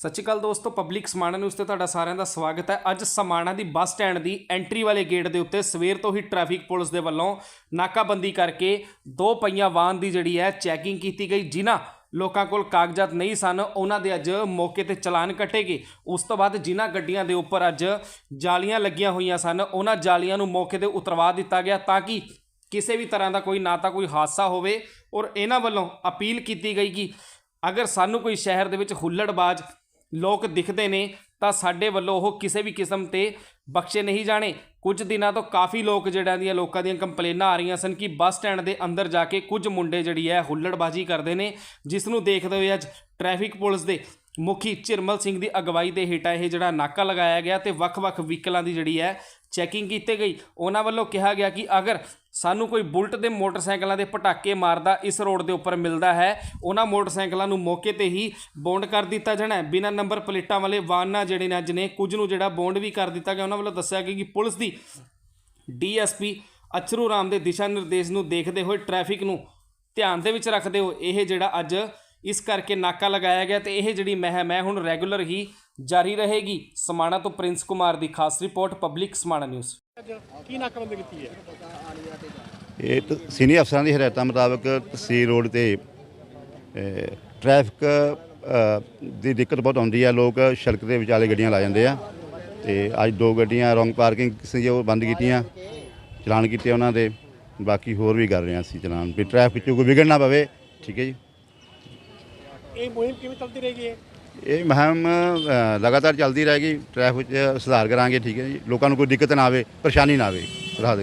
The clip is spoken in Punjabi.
ਸਤਿ ਸ਼੍ਰੀ ਅਕਾਲ ਦੋਸਤੋ ਪਬਲਿਕ ਸਮਾਣਾ ਨਿਊਜ਼ ਤੇ ਤੁਹਾਡਾ ਸਾਰਿਆਂ ਦਾ ਸਵਾਗਤ ਹੈ। ਅੱਜ ਸਮਾਣਾ ਦੀ ਬੱਸ ਸਟੈਂਡ ਦੀ ਐਂਟਰੀ ਵਾਲੇ ਗੇਟ ਦੇ ਉੱਤੇ ਸਵੇਰ ਤੋਂ ਹੀ ਟ੍ਰੈਫਿਕ ਪੁਲਿਸ ਦੇ ਵੱਲੋਂ ਨਾਕਾਬੰਦੀ ਕਰਕੇ ਦੋ ਪਹੀਆ ਵਾਹਨ ਦੀ ਜਿਹੜੀ ਹੈ ਚੈਕਿੰਗ ਕੀਤੀ ਗਈ। ਜਿਨ੍ਹਾਂ ਲੋਕਾਂ ਕੋਲ ਕਾਗਜ਼ਾਤ ਨਹੀਂ ਸਨ, ਉਹਨਾਂ ਦੇ ਅੱਜ ਮੌਕੇ ਤੇ ਚਲਾਨ ਕੱਟੇ ਗਏ ਉਸ ਤੋਂ ਬਾਅਦ ਜਿਨ੍ਹਾਂ ਗੱਡੀਆਂ ਦੇ ਉੱਪਰ ਅੱਜ ਜਾਲੀਆਂ ਲੱਗੀਆਂ ਹੋਈਆਂ ਸਨ, ਉਹਨਾਂ ਜਾਲੀਆਂ ਨੂੰ ਮੌਕੇ ਤੇ ਉਤਰਵਾ ਦਿੱਤਾ ਗਿਆ ਤਾਂ ਕਿ ਕਿਸੇ ਵੀ ਤਰ੍ਹਾਂ ਦਾ ਕੋਈ ਨਾ ਤਾਂ ਕੋਈ ਹਾਦਸਾ ਹੋਵੇ ਔਰ ਇਹਨਾਂ ਵੱਲੋਂ ਅਪੀਲ ਕੀਤੀ ਗਈ ਕਿ ਅਗਰ ਸਾਨੂੰ ਕੋਈ ਸ਼ਹਿਰ ਦੇ ਵਿੱਚ ਹੁੱਲੜਬਾਜ਼ ਲੋਕ ਦਿਖਦੇ ਨੇ, ਤਾਂ ਸਾਡੇ ਵੱਲੋਂ ਉਹ ਕਿਸੇ ਵੀ ਕਿਸਮ ਤੇ ਬਖਸ਼ੇ ਨਹੀਂ ਜਾਣੇ। ਕੁਝ ਦਿਨਾਂ ਤੋਂ ਕਾਫੀ ਲੋਕ ਜਿਹੜਿਆਂ ਦੀਆਂ ਲੋਕਾਂ ਦੀਆਂ ਕੰਪਲੇਨਾਂ ਆ ਰਹੀਆਂ ਸਨ ਕਿ ਬੱਸ ਸਟੈਂਡ ਦੇ ਅੰਦਰ ਜਾ ਕੇ ਕੁਝ ਮੁੰਡੇ ਜਿਹੜੀ ਹੈ ਹੁੱਲੜਬਾਜ਼ੀ ਕਰਦੇ ਨੇ, ਜਿਸ ਨੂੰ ਦੇਖਦੇ ਹੋਏ ਅੱਜ ਟ੍ਰੈਫਿਕ ਪੁਲਿਸ ਦੇ ਮੁਖੀ ਚਿਰਮਲ ਸਿੰਘ ਦੀ ਅਗਵਾਈ ਦੇ ਹੇਠਾਂ ਇਹ ਜਿਹੜਾ ਨਾਕਾ ਲਗਾਇਆ ਗਿਆ ਤੇ ਵੱਖ-ਵੱਖ ਵਹੀਕਲਾਂ ਦੀ ਜਿਹੜੀ ਹੈ ਚੈਕਿੰਗ ਕੀਤੀ ਗਈ। ਉਹਨਾਂ ਵੱਲੋਂ ਕਿਹਾ ਗਿਆ ਕਿ ਅਗਰ ਸਾਨੂੰ ਕੋਈ ਬੁਲਟ ਦੇ ਮੋਟਰਸਾਈਕਲਾਂ ਦੇ ਪਟਾਕੇ ਮਾਰਦਾ ਇਸ ਰੋਡ ਦੇ ਉੱਪਰ ਮਿਲਦਾ ਹੈ, ਉਹਨਾਂ ਮੋਟਰਸਾਈਕਲਾਂ ਨੂੰ ਮੌਕੇ ਤੇ ਹੀ ਬੌਂਡ ਕਰ ਦਿੱਤਾ ਜਾਣਾ ਹੈ। ਬਿਨਾਂ ਨੰਬਰ ਪਲੇਟਾਂ ਵਾਲੇ ਵਾਹਨਾਂ ਜਿਹੜੇ ਨੇ ਅੱਜ ਨੇ, ਕੁਝ ਨੂੰ ਜਿਹੜਾ ਬੌਂਡ ਵੀ ਕਰ ਦਿੱਤਾ ਗਿਆ। ਉਹਨਾਂ ਵੱਲੋਂ ਦੱਸਿਆ ਗਿਆ ਕਿ ਪੁਲਿਸ ਦੀ ਡੀਐਸਪੀ ਅਚਰੂ ਰਾਮ ਦੇ ਦਿਸ਼ਾ ਨਿਰਦੇਸ਼ ਨੂੰ ਦੇਖਦੇ ਹੋਏ ਟ੍ਰੈਫਿਕ ਨੂੰ ਧਿਆਨ ਦੇ ਵਿੱਚ ਰੱਖਦੇ ਹੋਏ ਇਹ ਜਿਹੜਾ ਅੱਜ ਇਸ ਕਰਕੇ ਨਾਕਾ ਲਗਾਇਆ ਗਿਆ ਤੇ ਇਹ ਜਿਹੜੀ ਮਹਿਮ ਹੈ ਹੁਣ ਰੈਗੂਲਰ ਹੀ ਜਾਰੀ ਰਹੇਗੀ। ਸਮਾਣਾ ਤੋਂ ਪ੍ਰਿੰਸ ਕੁਮਾਰ ਦੀ ਖਾਸ ਰਿਪੋਰਟ ਪਬਲਿਕ ਸਮਾਣਾ ਨਿਊਜ਼। ਕੀ ਨਾਕਾਬੰਦੀ ਕੀਤੀ ਹੈ? ਇਹ ਤ- ਸੀਨੀਅਰ ਅਫਸਰਾਂ ਦੀ ਹਦਾਇਤਾਂ ਮੁਤਾਬਕ ਤਹਿਸੀਲ ਰੋਡ ਤੇ ਟ੍ਰੈਫਿਕ ਦੀ ਦਿੱਕਤ ਬਹੁਤ ਆਉਂਦੀ ਹੈ ਲੋਕ ਸੜਕ ਦੇ ਵਿਚਾਲੇ ਗੱਡੀਆਂ ਲਾ ਜਾਂਦੇ ਆ ਤੇ ਅੱਜ ਦੋ ਗੱਡੀਆਂ ਰੋਂਗ ਪਾਰਕਿੰਗ ਸੀ ਉਹ ਬੰਦ ਕੀਤੀਆਂ ਚਲਾਨ ਕੀਤੇ ਉਹਨਾਂ ਦੇ। ਬਾਕੀ ਹੋਰ ਵੀ ਕਰ ਰਹੇ ਹਾਂ ਅਸੀਂ ਚਲਾਨ। ਵੀ ਟ੍ਰੈਫਿਕ 'ਚ ਕੋਈ ਵਿਗੜ ਨਾ ਪਵੇ ਠੀਕ ਹੈ ਜੀ। ਇਹ ਮੁਹਿੰਮ ਕਿਵੇਂ ਚੱਲਦੀ ਰਹੇਗੀ ਇਹ? ਇਹ ਮੁਹਿੰਮ ਅ, ਲਗਾਤਾਰ ਚੱਲਦੀ ਰਹੇਗੀ ਟ੍ਰੈਫਿਕ 'ਚ ਸੁਧਾਰ ਕਰਾਂਗੇ ਠੀਕ ਹੈ ਜੀ ਲੋਕਾਂ ਨੂੰ ਕੋਈ ਦਿੱਕਤ ਨਾ ਆਵੇ ਪਰੇਸ਼ਾਨੀ ਨਾ ਆਵੇ ਰਾਹਤ